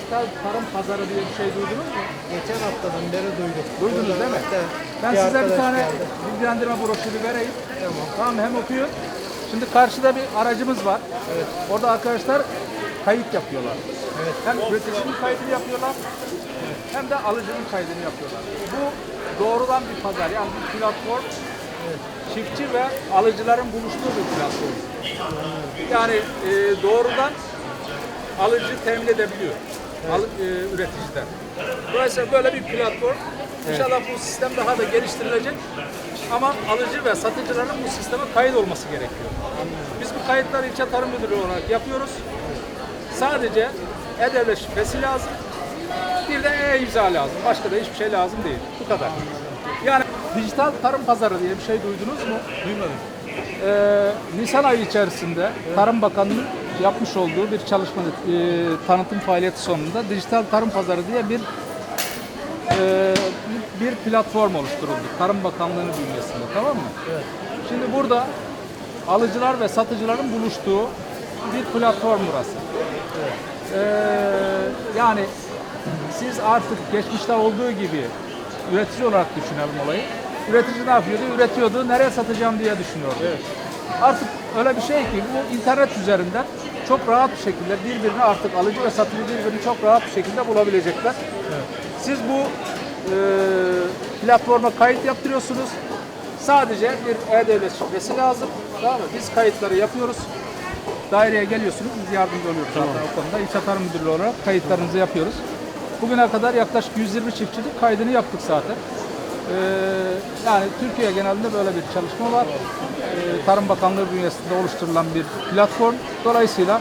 dijital tarım pazarı diye bir şey duydunuz mu? Geçen haftadan beri duyduk. Duydunuz değil mi? Hatta Ben bir size bir tane geldi. bilgilendirme broşürü vereyim. Tamam. Tamam hem okuyun. Şimdi karşıda bir aracımız var. Evet. Orada arkadaşlar kayıt yapıyorlar. Evet. Hem üreticinin kaydını yapıyorlar hem de alıcının kaydını yapıyorlar. Bu doğrudan bir pazar yani bir platform çiftçi ve alıcıların buluştuğu bir platform. Yani e, doğrudan alıcı temin edebiliyor. Alı, e, üreticiden. Dolayısıyla böyle bir platform. İnşallah bu sistem daha da geliştirilecek. Ama alıcı ve satıcıların bu sisteme kayıt olması gerekiyor. Biz bu kayıtları ilçe tarım müdürlüğü olarak yapıyoruz. Sadece e-devlet şifresi lazım. Bir de e-imza lazım. Başka da hiçbir şey lazım değil. Bu kadar. Yani dijital tarım pazarı diye bir şey duydunuz mu? Duymadım. Ee, Nisan ayı içerisinde Tarım Bakanlığı'nın yapmış olduğu bir çalışma, e, tanıtım faaliyeti sonunda dijital tarım pazarı diye bir e, bir platform oluşturuldu. Tarım Bakanlığı'nın bünyesinde tamam mı? Evet. Şimdi burada alıcılar ve satıcıların buluştuğu bir platform burası. Ee, yani siz artık geçmişte olduğu gibi üretici olarak düşünelim olayı. Üretici ne yapıyordu? Üretiyordu. Nereye satacağım diye düşünüyordu. Artık öyle bir şey ki bu internet üzerinden çok rahat bir şekilde birbirini artık alıcı ve satıcı birbirini çok rahat bir şekilde bulabilecekler. Siz bu e, platforma kayıt yaptırıyorsunuz. Sadece bir e-devlet şifresi lazım. Tamam mı? Biz kayıtları yapıyoruz. Daireye geliyorsunuz. Biz yardımcı oluyoruz zaten o konuda. İlçe Tarım Müdürlüğü olarak kayıtlarınızı yapıyoruz. Bugüne kadar yaklaşık 120 çiftçinin kaydını yaptık zaten. Ee, yani Türkiye genelinde böyle bir çalışma var. Ee, Tarım Bakanlığı bünyesinde oluşturulan bir platform. Dolayısıyla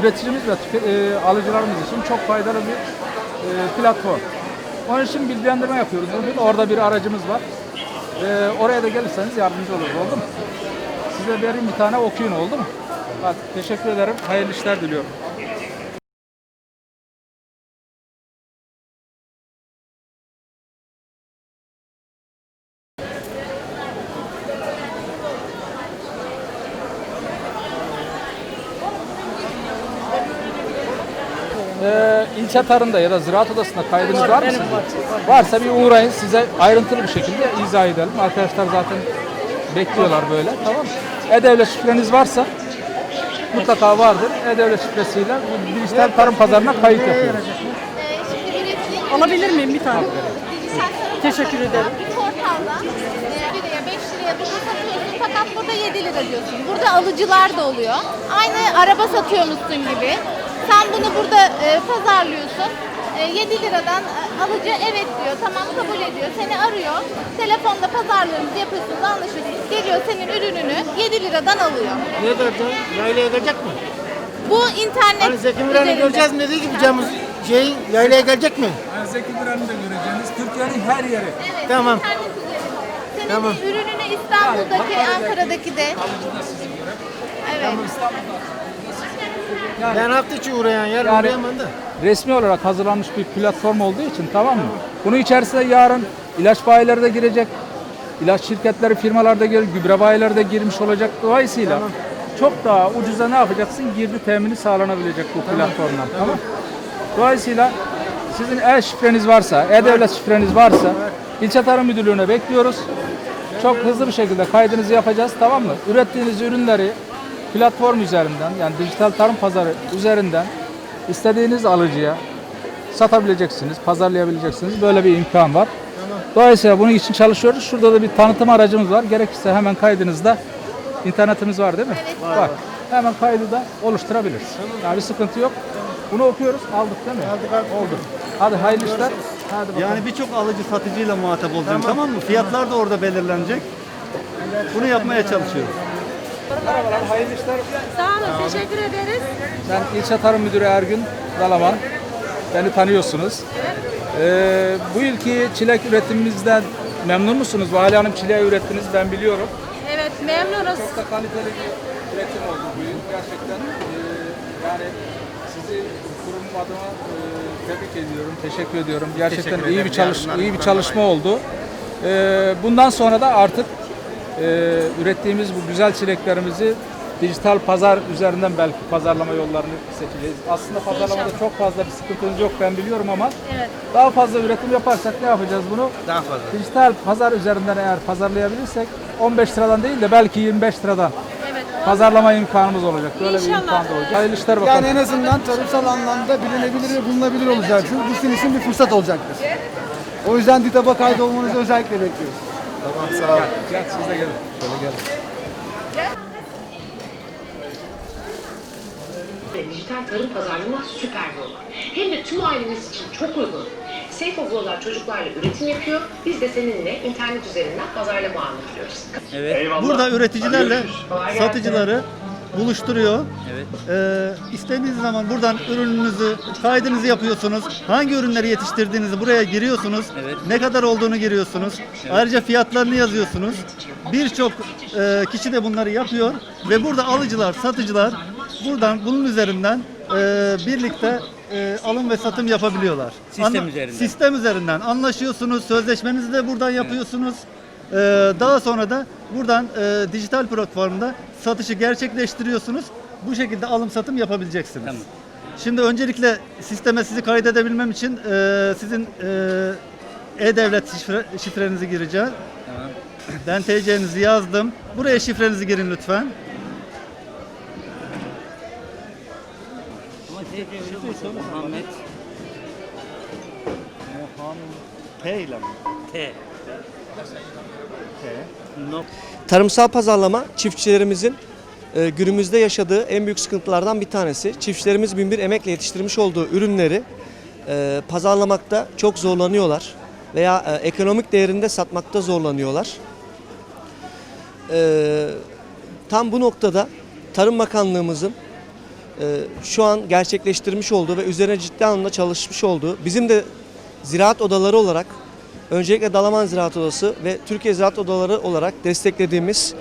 üreticimiz ve e, alıcılarımız için çok faydalı bir e, platform. Onun için bilgilendirme yapıyoruz. Bugün orada bir aracımız var. Ee, oraya da gelirseniz yardımcı oluruz. Oldu mu? Size vereyim bir tane okuyun oldu mu? Hadi, teşekkür ederim. Hayırlı işler diliyorum. İlçe tarımda ya da ziraat odasında kaydınız var mı? sizin? Varsa bir uğrayın size ayrıntılı bir şekilde izah edelim. Arkadaşlar zaten bekliyorlar böyle tamam mı? E-Devlet şifreniz varsa mutlaka vardır. E-Devlet şifresiyle bu dijital tarım pazarına kayıt yapıyoruz. Alabilir miyim bir tane? Teşekkür ederim. Bir portalda e, 1 liraya 5 liraya burada satıyorsun fakat burada 7 lira diyorsun. Burada alıcılar da oluyor. Aynı araba satıyormuşsun gibi. Sen bunu burada e, pazarlıyorsun. E, 7 liradan e, alıcı evet diyor, tamam kabul ediyor. Seni arıyor. Telefonda pazarlığınızı yapıyorsunuz, anlaşıyorsunuz. Geliyor senin ürününü 7 liradan alıyor. Ne diyecek? Yaylaya gelecek mi? Bu internet Hani Zeki Müren'i üzerinde. göreceğiz mi dediği gibi Cem şey, yaylaya gelecek mi? Yani Zeki Müren'i de göreceğiniz Türkiye'nin her yeri. Evet, Tamam. internet üzerinde. Senin Tamam. ürününü İstanbul'daki, Ankara'daki de. Alıcı da. Evet. İstanbul'da Ben hafta içi uğrayan yer Yani- uğrayamam da. resmi olarak hazırlanmış bir platform olduğu için tamam mı? Bunun içerisinde yarın ilaç bayileri de girecek. ilaç şirketleri, firmalar da girecek, gübre bayileri de girmiş olacak. Dolayısıyla çok daha ucuza ne yapacaksın? Girdi temini sağlanabilecek bu platformdan. Tamam. Dolayısıyla sizin e-şifreniz varsa, e-devlet şifreniz varsa ilçe tarım müdürlüğüne bekliyoruz. Çok hızlı bir şekilde kaydınızı yapacağız tamam mı? Ürettiğiniz ürünleri platform üzerinden yani dijital tarım pazarı üzerinden istediğiniz alıcıya satabileceksiniz, pazarlayabileceksiniz. Böyle bir imkan var. Dolayısıyla bunun için çalışıyoruz. Şurada da bir tanıtım aracımız var. Gerekirse hemen kaydınızda internetimiz var değil mi? Evet. Var. Hemen kaydı da oluşturabiliriz. Yani bir sıkıntı yok. Bunu okuyoruz. Aldık değil mi? Aldık, aldık. Oldu. Hadi hayırlı işler. Hadi bakalım. Yani birçok alıcı satıcıyla muhatap olacağım tamam, mı? Fiyatlar da orada belirlenecek. Bunu yapmaya çalışıyoruz. Merhabalar, hayırlı işler. Sağ olun, teşekkür ederiz. Ben İlçe Tarım Müdürü Ergün Dalaman. Beni tanıyorsunuz. Ee, bu yılki çilek üretimimizden memnun musunuz? Vali Hanım çileği ürettiniz ben biliyorum. Evet, memnunuz. Çok da kaliteli bir üretim oldu bu yıl. gerçekten. Ee, yani sizi kurumum adına e, tebrik ediyorum, teşekkür ediyorum. Gerçekten Teşekkür iyi bir çalış iyi bir çalışma oldu. Ee, bundan sonra da artık e, ürettiğimiz bu güzel çileklerimizi dijital pazar üzerinden belki pazarlama yollarını seçeceğiz. Aslında pazarlamada İnşallah. çok fazla bir sıkıntımız yok ben biliyorum ama Evet. daha fazla üretim yaparsak ne yapacağız bunu? Daha fazla. Dijital pazar üzerinden eğer pazarlayabilirsek 15 liradan değil de belki 25 liradan Evet. pazarlama imkanımız olacak. Böyle bir İnşallah. imkan da olacak. Hayırlı işler bakalım. Yani en azından tarımsal anlamda bilinebilir ve bulunabilir olacaksınız. Bu sizin için bir fırsat olacaktır. O yüzden DİTAB'a kaydolmanızı özellikle bekliyoruz. Tamam sağ ol. Gel siz de gelin. Şöyle gelin. Dijital tarım pazarlama süper bir olay. Hem de tüm ailemiz için çok uygun. Safe of Global çocuklarla üretim yapıyor. Biz de seninle internet üzerinden pazarlama anlatıyoruz. Evet. Burada üreticilerle satıcıları buluşturuyor. Evet. Ee, istediğiniz zaman buradan ürününüzü, kaydınızı yapıyorsunuz. Hangi ürünleri yetiştirdiğinizi buraya giriyorsunuz. Ne kadar olduğunu giriyorsunuz. Ayrıca fiyatlarını yazıyorsunuz. Birçok e, kişi de bunları yapıyor ve burada alıcılar, satıcılar buradan bunun üzerinden e, birlikte e, alım ve satım yapabiliyorlar. Sistem üzerinden. Sistem üzerinden anlaşıyorsunuz. Sözleşmenizi de buradan yapıyorsunuz. Ee, daha sonra da buradan e, dijital platformda satışı gerçekleştiriyorsunuz. Bu şekilde alım satım yapabileceksiniz. Tamam. Şimdi öncelikle sisteme sizi kaydedebilmem için e, sizin e, e-devlet şifre, şifrenizi gireceğim. Tamam. Ben TC'nizi yazdım. Buraya şifrenizi girin lütfen. Ama şey diyor, Muhammed T ile mi? T. Tarımsal pazarlama çiftçilerimizin e, günümüzde yaşadığı en büyük sıkıntılardan bir tanesi. Çiftçilerimiz binbir emekle yetiştirmiş olduğu ürünleri e, pazarlamakta çok zorlanıyorlar veya e, ekonomik değerinde satmakta zorlanıyorlar. Tam bu noktada Tarım Bakanlığımızın şu an gerçekleştirmiş olduğu ve üzerine ciddi anlamda çalışmış olduğu bizim de ziraat odaları olarak öncelikle Dalaman Ziraat Odası ve Türkiye Ziraat Odaları olarak desteklediğimiz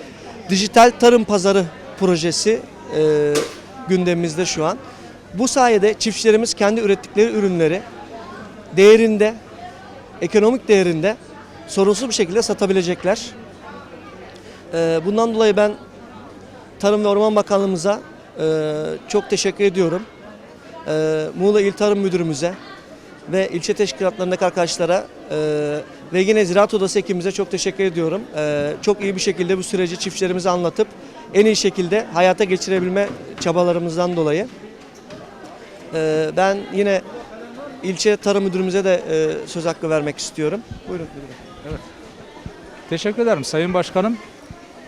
dijital tarım pazarı projesi e, gündemimizde şu an. Bu sayede çiftçilerimiz kendi ürettikleri ürünleri değerinde, ekonomik değerinde sorunsuz bir şekilde satabilecekler. E, bundan dolayı ben Tarım ve Orman Bakanlığımıza e, çok teşekkür ediyorum. E, Muğla İl Tarım Müdürümüze ve ilçe teşkilatlarındaki arkadaşlara e, ve yine Ziraat Odası ekibimize çok teşekkür ediyorum. E, çok iyi bir şekilde bu süreci çiftçilerimize anlatıp en iyi şekilde hayata geçirebilme çabalarımızdan dolayı. E, ben yine ilçe tarım müdürümüze de e, söz hakkı vermek istiyorum. Buyurun. müdürüm. Teşekkür ederim Sayın Başkanım.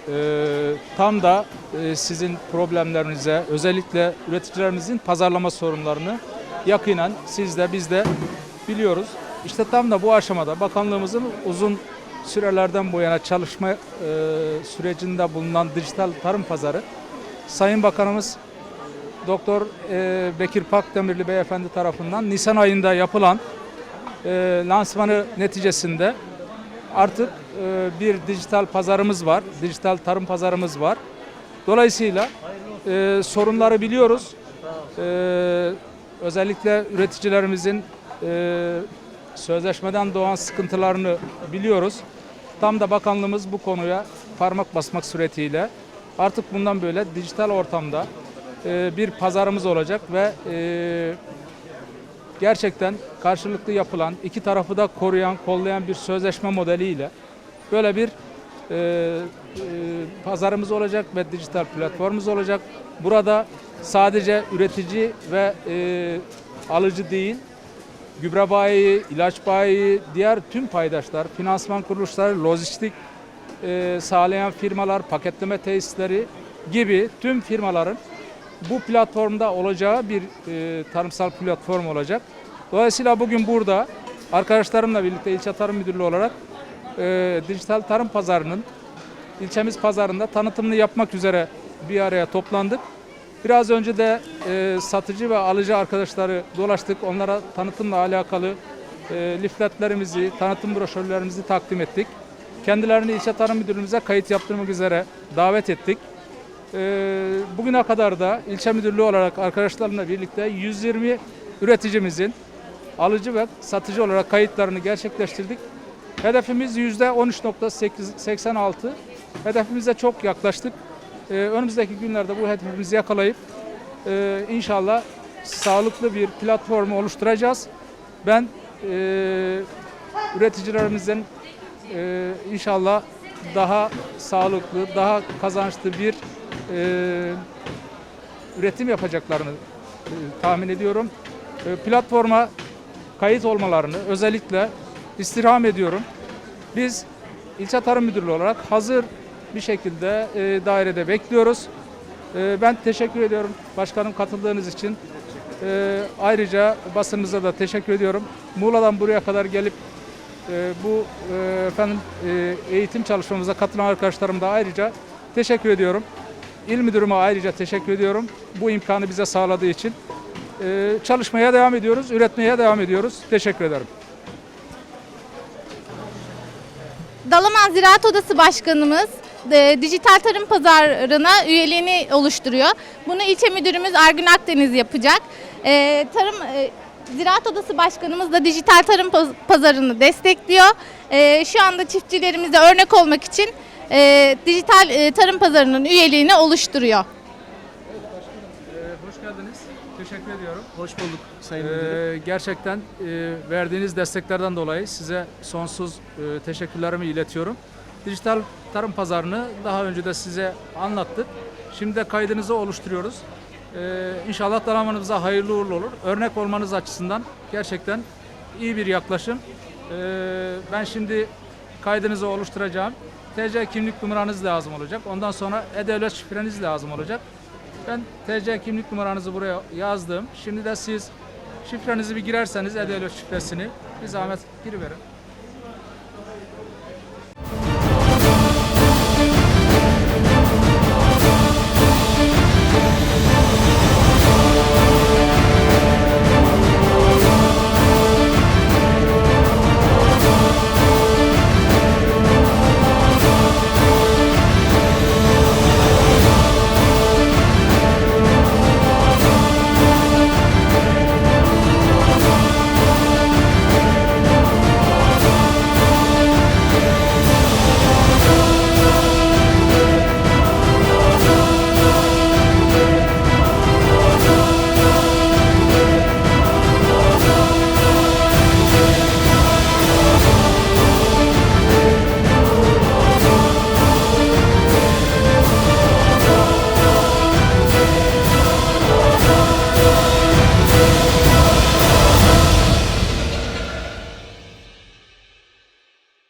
Ee, tam da e, sizin problemlerinize, özellikle üreticilerimizin pazarlama sorunlarını yakinen siz de biz de biliyoruz. İşte tam da bu aşamada bakanlığımızın uzun sürelerden bu yana çalışma e, sürecinde bulunan dijital tarım pazarı Sayın Bakanımız Doktor e, Bekir Pakdemirli Beyefendi tarafından Nisan ayında yapılan e, lansmanı neticesinde artık e, bir dijital pazarımız var, dijital tarım pazarımız var. Dolayısıyla e, sorunları biliyoruz. E, özellikle üreticilerimizin e, sözleşmeden doğan sıkıntılarını biliyoruz. Tam da bakanlığımız bu konuya parmak basmak suretiyle artık bundan böyle dijital ortamda e, bir pazarımız olacak ve e, gerçekten karşılıklı yapılan, iki tarafı da koruyan, kollayan bir sözleşme modeliyle böyle bir e, e, pazarımız olacak ve dijital platformumuz olacak. Burada sadece üretici ve e, alıcı değil, gübre bayi, ilaç bayi, diğer tüm paydaşlar, finansman kuruluşları, lojistik e, sağlayan firmalar, paketleme tesisleri gibi tüm firmaların bu platformda olacağı bir e, tarımsal platform olacak. Dolayısıyla bugün burada arkadaşlarımla birlikte ilçe tarım müdürlüğü olarak e, dijital tarım pazarının ilçemiz pazarında tanıtımını yapmak üzere bir araya toplandık. Biraz önce de e, satıcı ve alıcı arkadaşları dolaştık. Onlara tanıtımla alakalı e, lifletlerimizi, tanıtım broşürlerimizi takdim ettik. Kendilerini ilçe tarım müdürlüğümüze kayıt yaptırmak üzere davet ettik. e, bugüne kadar da ilçe müdürlüğü olarak arkadaşlarımla birlikte 120 üreticimizin alıcı ve satıcı olarak kayıtlarını gerçekleştirdik. Hedefimiz %13.86. Hedefimize çok yaklaştık. Ee, önümüzdeki günlerde bu hedefimizi yakalayıp e, inşallah sağlıklı bir platformu oluşturacağız. Ben e, üreticilerimizin e, inşallah daha sağlıklı, daha kazançlı bir e, üretim yapacaklarını tahmin ediyorum. Platforma kayıt olmalarını özellikle istirham ediyorum. Biz ilçe tarım müdürlüğü olarak hazır bir şekilde e, dairede bekliyoruz. E, ben teşekkür ediyorum başkanım katıldığınız için. E, ayrıca basınınıza da teşekkür ediyorum. Muğla'dan buraya kadar gelip e, bu e, efendim e, eğitim çalışmamıza katılan arkadaşlarıma da ayrıca teşekkür ediyorum. İl müdürüme ayrıca teşekkür ediyorum. Bu imkanı bize sağladığı için. E, çalışmaya devam ediyoruz, üretmeye devam ediyoruz. Teşekkür ederim. Dalaman Ziraat Odası Başkanımız e, dijital tarım pazarına üyeliğini oluşturuyor. Bunu ilçe müdürümüz Argün Akdeniz yapacak. E, tarım e, Ziraat Odası Başkanımız da dijital tarım paz- pazarını destekliyor. E, şu anda çiftçilerimize örnek olmak için e, dijital e, tarım pazarının üyeliğini oluşturuyor. hoş geldiniz. Teşekkür ediyorum. Hoş bulduk Sayın Ee, gerçekten e, verdiğiniz desteklerden dolayı size sonsuz e, teşekkürlerimi iletiyorum. Dijital tarım pazarını daha önce de size anlattık. Şimdi de kaydınızı oluşturuyoruz. Ee, inşallah dalamanımıza hayırlı uğurlu olur. Örnek olmanız açısından gerçekten iyi bir yaklaşım. Ee, ben şimdi kaydınızı oluşturacağım. TC kimlik numaranız lazım olacak. Ondan sonra e-devlet şifreniz lazım olacak. Ben TC kimlik numaranızı buraya yazdım. Şimdi de siz şifrenizi bir girerseniz e-devlet şifresini bir zahmet giriverin.